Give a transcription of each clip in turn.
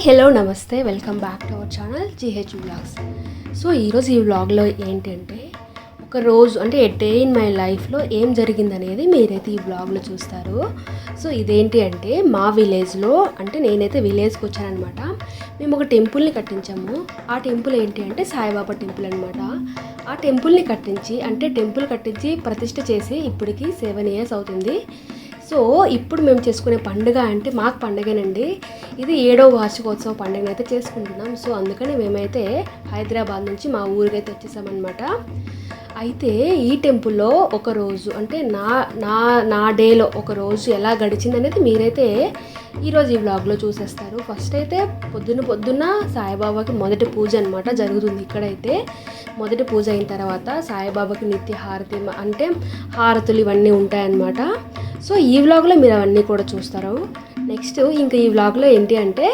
Hi hello నమస్తే. Welcome back to our channel GH blogs so ఈరోజు ఈ వ్లాగ్లో ఏంటంటే ఒక రోజు అంటే ఏ డే ఇన్ మై లైఫ్లో ఏం జరిగిందనేది మీరైతే ఈ బ్లాగ్లో చూస్తారు. సో ఇదేంటి అంటే మా విలేజ్లో అంటే నేనైతే విలేజ్కి వచ్చానమాట మేము ఒక టెంపుల్ని కట్టించాము. ఆ టెంపుల్ ఏంటి అంటే సాయిబాబా టెంపుల్ అనమాట ఆ టెంపుల్ని కట్టించి అంటే టెంపుల్ కట్టించి ప్రతిష్ట చేసి ఇప్పటికి సెవెన్ ఇయర్స్ అవుతుంది. సో ఇప్పుడు మేము చేసుకునే పండుగ అంటే మాకు పండుగనండి. ఇది ఏడో వార్షికోత్సవ పండుగను అయితే చేసుకుంటున్నాం. సో అందుకని మేమైతే హైదరాబాద్ నుంచి మా ఊరికైతే వచ్చేసామన్నమాట. అయితే ఈ టెంపుల్లో ఒక రోజు అంటే నా నా నా డేలో ఒక రోజు ఎలా గడిచింది అనేది మీరైతే ఈరోజు ఈ వ్లాగ్లో చూసేస్తారు. ఫస్ట్ అయితే పొద్దున్న పొద్దున్న సాయిబాబాకి మొదటి పూజ అనమాట జరుగుతుంది ఇక్కడైతే. మొదటి పూజ అయిన తర్వాత సాయిబాబాకి నిత్య హారతి అంటే హారతులు ఇవన్నీ ఉంటాయన్నమాట. సో ఈ వ్లాగ్లో మీరు అవన్నీ కూడా చూస్తారు. నెక్స్ట్ ఇంకా ఈ వ్లాగ్లో ఏంటి అంటే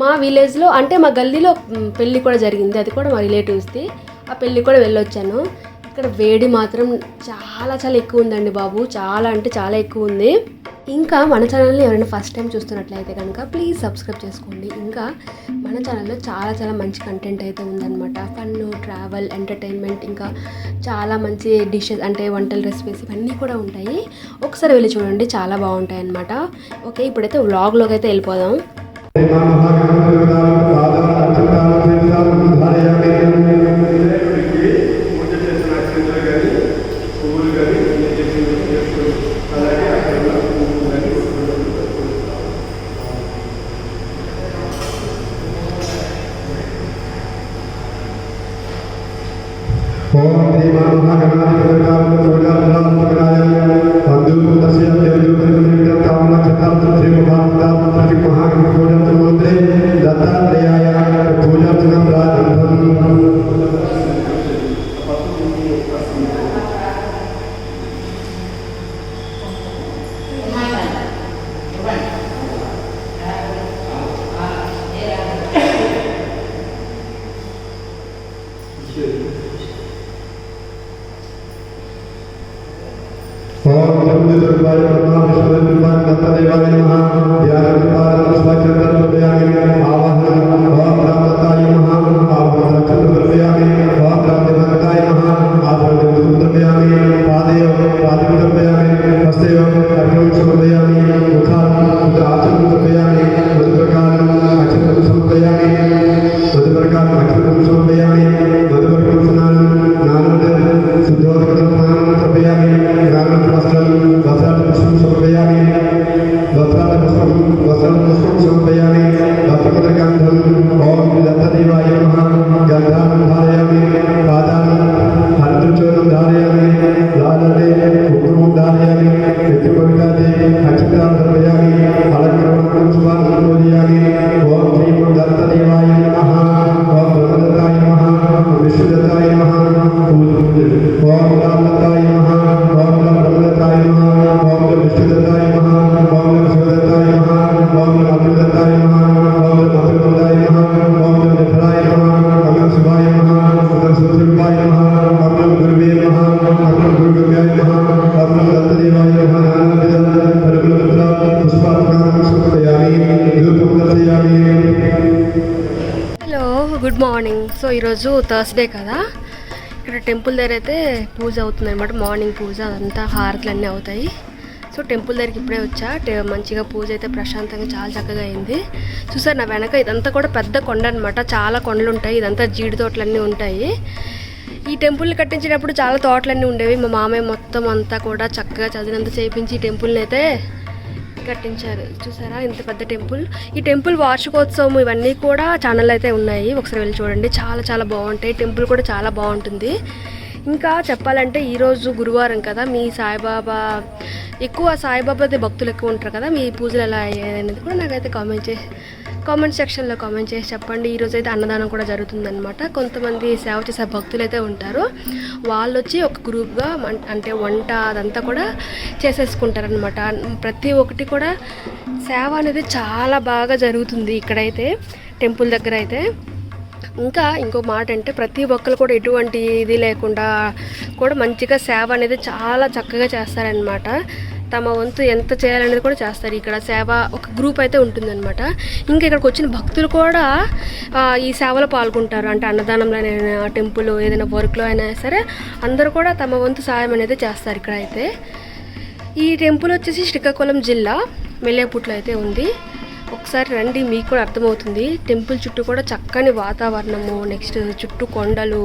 మా విలేజ్లో అంటే మా గల్లీలో పెళ్ళి కూడా జరిగింది. అది కూడా మా రిలేటివ్స్ది ఆ పెళ్ళి కూడా వెళ్ళొచ్చాను. ఇక్కడ వేడి మాత్రం చాలా చాలా ఎక్కువ ఉందండి బాబు. చాలా అంటే చాలా ఎక్కువ ఉంది. ఇంకా మన ఛానల్ని ఎవరైనా ఫస్ట్ టైం చూస్తున్నట్లయితే కనుక ప్లీజ్ సబ్స్క్రైబ్ చేసుకోండి. ఇంకా మన ఛానల్లో చాలా చాలా మంచి కంటెంట్ అయితే ఉందన్నమాట. ఫన్ ట్రావెల్ ఎంటర్టైన్మెంట్ ఇంకా చాలా మంచి డిషెస్ అంటే వంటల రెసిపీస్ ఇవన్నీ కూడా ఉంటాయి. ఒకసారి వెళ్ళి చూడండి చాలా బాగుంటాయి అన్నమాట ఓకే ఇప్పుడైతే వ్లాగ్లోకి అయితే వెళ్ళిపోదాం. ਦੇ ਦਰਬਾਰ ਪਰਮਾਤਮਾ ਦੇ ਦਰਬਾਰ ਮਾਤਾ ਦੇ ਬਾਰੇ ਮਹਾ ਪਿਆਰ ਦੇ ਬਾਰੇ ਉਸ ਦਾ ਚੰਦਰ ਤੋਂ ਬਿਆਨ ਗਿਆ హలో గుడ్ మార్నింగ్ సో ఈరోజు థర్స్డే కదా? ఇక్కడ టెంపుల్ దగ్గర అయితే పూజ అవుతుంది అనమాట మార్నింగ్ పూజ అదంతా హారతులన్నీ అవుతాయి. సో టెంపుల్ దగ్గరికి ఇప్పుడే వచ్చా. మంచిగా పూజ అయితే ప్రశాంతంగా చాలా చక్కగా అయింది. చూసారు నా వెనక ఇదంతా కూడా పెద్ద కొండ అనమాట చాలా కొండలు ఉంటాయి. ఇదంతా జీడి తోటలన్నీ ఉంటాయి. ఈ టెంపుల్ని కట్టించేటప్పుడు చాలా తోటలన్నీ ఉండేవి. మా మామయ్య మొత్తం అంతా కూడా చక్కగా చదివినంత చేయించి ఈ టెంపుల్ని అయితే కట్టించారు. చూసారా? ఇంత పెద్ద టెంపుల్. ఈ టెంపుల్ వార్షికోత్సవం ఇవన్నీ కూడా ఛానల్ అయితే ఉన్నాయి. ఒకసారి వెళ్ళి చూడండి. చాలా చాలా బాగుంటాయి. టెంపుల్ కూడా చాలా బాగుంటుంది. ఇంకా చెప్పాలంటే ఈరోజు గురువారం కదా. మీ సాయిబాబా ఎక్కువ సాయిబాబాది భక్తులు ఎక్కువ ఉంటారు కదా. మీ పూజలు ఎలా అయ్యాయి అనేది కూడా నాకైతే కామెంట్ చేసి కామెంట్ సెక్షన్లో కామెంట్ చేసి చెప్పండి. ఈరోజు అయితే అన్నదానం కూడా జరుగుతుందనమాట కొంతమంది సేవ చేసే భక్తులు అయితే ఉంటారు. వాళ్ళు వచ్చి ఒక గ్రూప్గా మం- అంటే వంట అదంతా కూడా చేసేసుకుంటారనమాట ప్రతి ఒక్కటి కూడా సేవ అనేది చాలా బాగా జరుగుతుంది ఇక్కడైతే టెంపుల్ దగ్గర అయితే ఇంకా ఇంకో మాట అంటే ప్రతి ఒక్కరు కూడా ఎటువంటి ఇది లేకుండా కూడా మంచిగా సేవ అనేది చాలా చక్కగా చేస్తారనమాట తమ వంతు ఎంత చేయాలనేది కూడా చేస్తారు. ఇక్కడ సేవ ఒక గ్రూప్ అయితే ఉంటుందన్నమాట. ఇంకా ఇక్కడికి వచ్చిన భక్తులు కూడా ఈ సేవలో పాల్గొంటారు. అంటే అన్నదానంలోనైనా టెంపుల్ ఏదైనా వర్క్లో అయినా సరే అందరూ కూడా తమ వంతు సాయం అనేది చేస్తారు ఇక్కడ అయితే ఈ టెంపుల్ వచ్చేసి శ్రీకాకుళం జిల్లా మెల్లేపుట్లో అయితే ఉంది. ఒకసారి రండి మీకు కూడా అర్థమవుతుంది. టెంపుల్ చుట్టూ కూడా చక్కని వాతావరణము నెక్స్ట్ చుట్టూ కొండలు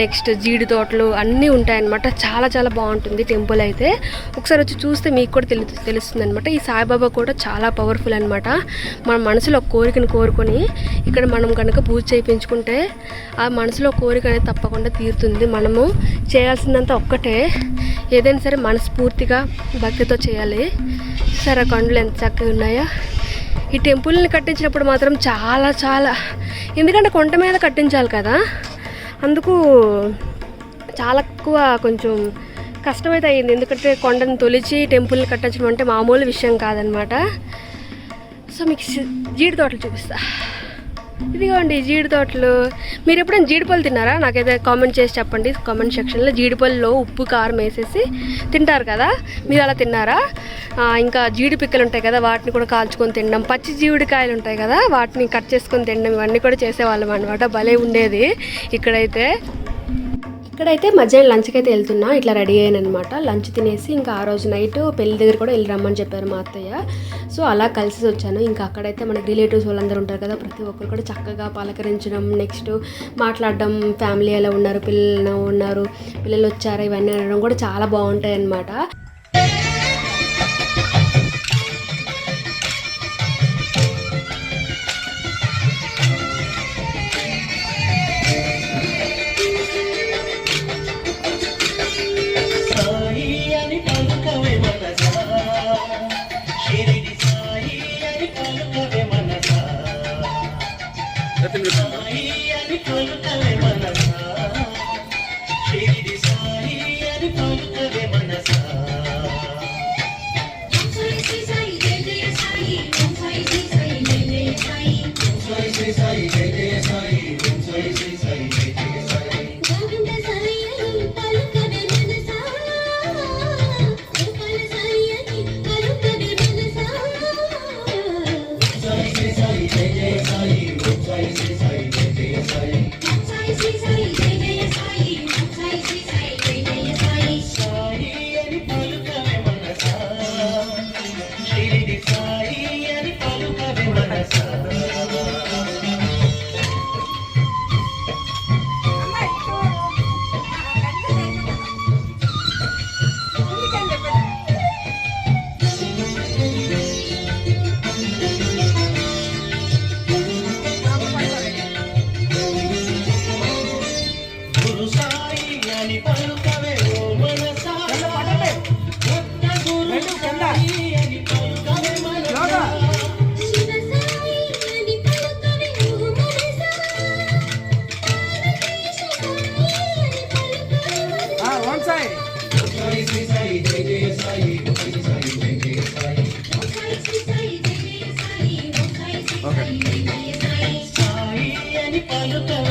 నెక్స్ట్ జీడి తోటలు అన్నీ ఉంటాయన్నమాట. చాలా చాలా బాగుంటుంది టెంపుల్ అయితే. ఒకసారి వచ్చి చూస్తే మీకు కూడా తెలు తెలుస్తుంది అనమాట ఈ సాయిబాబా కూడా చాలా పవర్ఫుల్ అనమాట మన మనసులో కోరికను కోరుకొని ఇక్కడ మనం కనుక పూజ చేయించుకుంటే ఆ మనసులో కోరిక అనేది తప్పకుండా తీరుతుంది. మనము చేయాల్సిందంతా ఒక్కటే. ఏదైనా సరే మనస్ఫూర్తిగా భక్తితో చేయాలి. సరే కొండలు ఎంత చక్కగా ఉన్నాయో. ఈ టెంపుల్ని కట్టించినప్పుడు మాత్రం చాలా చాలా. ఎందుకంటే కొండ మీద కట్టించాలి కదా. అందుకు చాలా ఎక్కువ కొంచెం కష్టమైతే అయింది ఎందుకంటే కొండను తొలిచి టెంపుల్ని కట్టించడం అంటే మామూలు విషయం కాదనమాట. సో మీకు జీడి తోటలు చూపిస్తా. ఇదిగోండి జీడి తోటలు మీరు ఎప్పుడైనా జీడిపళ్ళు తిన్నారా? నాకైతే కామెంట్ చేసి చెప్పండి. కామెంట్ సెక్షన్లో జీడిపళ్ళలో ఉప్పు కారం వేసేసి తింటారు కదా? మీరు అలా తిన్నారా? ఇంకా జీడి పిక్కలు ఉంటాయి కదా వాటిని కూడా కాల్చుకొని తినడం. పచ్చి జీడికాయలు ఉంటాయి కదా వాటిని కట్ చేసుకొని తినడం. ఇవన్నీ కూడా చేసేవాళ్ళం అనమాట భలే ఉండేది ఇక్కడైతే. ఇక్కడైతే మధ్యాహ్నం లంచ్కి అయితే వెళ్తున్నా. ఇట్లా రెడీ అయ్యాను అనమాట లంచ్ తినేసి ఇంకా ఆ రోజు నైట్ పెళ్ళి దగ్గర కూడా వెళ్ళి రమ్మని చెప్పారు మా అత్తయ్య. సో అలా కలిసి వచ్చాను. ఇంకా అక్కడైతే మనకి రిలేటివ్స్ వాళ్ళందరూ ఉంటారు కదా ప్రతి ఒక్కరు కూడా చక్కగా పలకరించడం నెక్స్ట్ మాట్లాడడం ఫ్యామిలీ ఎలా ఉన్నారు పిల్లలు ఉన్నారు పిల్లలు వచ్చారు ఇవన్నీ అనడం కూడా చాలా బాగుంటాయి అన్నమాట yo te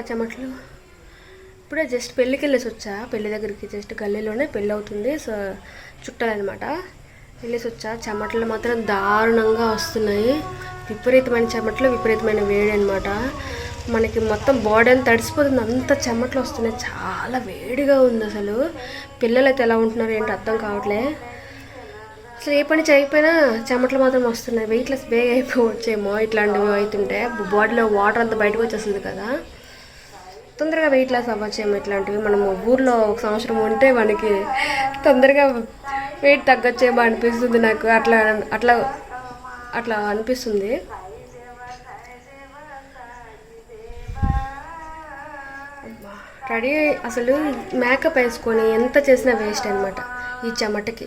చెమట్లు ఇప్పుడే జస్ట్ పెళ్ళికి వెళ్ళేసి వచ్చా. పెళ్ళి దగ్గరికి జస్ట్ గల్లీలోనే పెళ్ళి అవుతుంది. సో చుట్టాలన్నమాట. వెళ్ళేసి వచ్చా. చెమటలు మాత్రం దారుణంగా వస్తున్నాయి. విపరీతమైన చెమటలు విపరీతమైన వేడి అనమాట మనకి మొత్తం బాడీ అంతా తడిసిపోతుంది. అంత చెమటలు వస్తున్నాయి. చాలా వేడిగా ఉంది అసలు. పిల్లలు అయితే ఎలా ఉంటున్నారు ఏంటో అర్థం కావట్లే. అసలు ఏ పని చేయకపోయినా చెమటలు మాత్రం వస్తున్నాయి. వెయిట్లెస్ బేగ్ అయిపోవచ్చేమో ఇట్లాంటివి అవుతుంటే. బాడీలో వాటర్ అంతా బయటకు వచ్చేస్తుంది కదా. తొందరగా వెయిట్ లాస్ అవ్వచ్చేమో ఇట్లాంటివి. మనం ఊర్లో ఒక సంవత్సరం ఉంటే మనకి తొందరగా వెయిట్ తగ్గొచ్చేమో అనిపిస్తుంది నాకు. అట్లా అట్లా అట్లా అనిపిస్తుంది. రెడీ అసలు మేకప్ వేసుకొని ఎంత చేసినా వేస్ట్ అనమాట ఈ చెమటకి.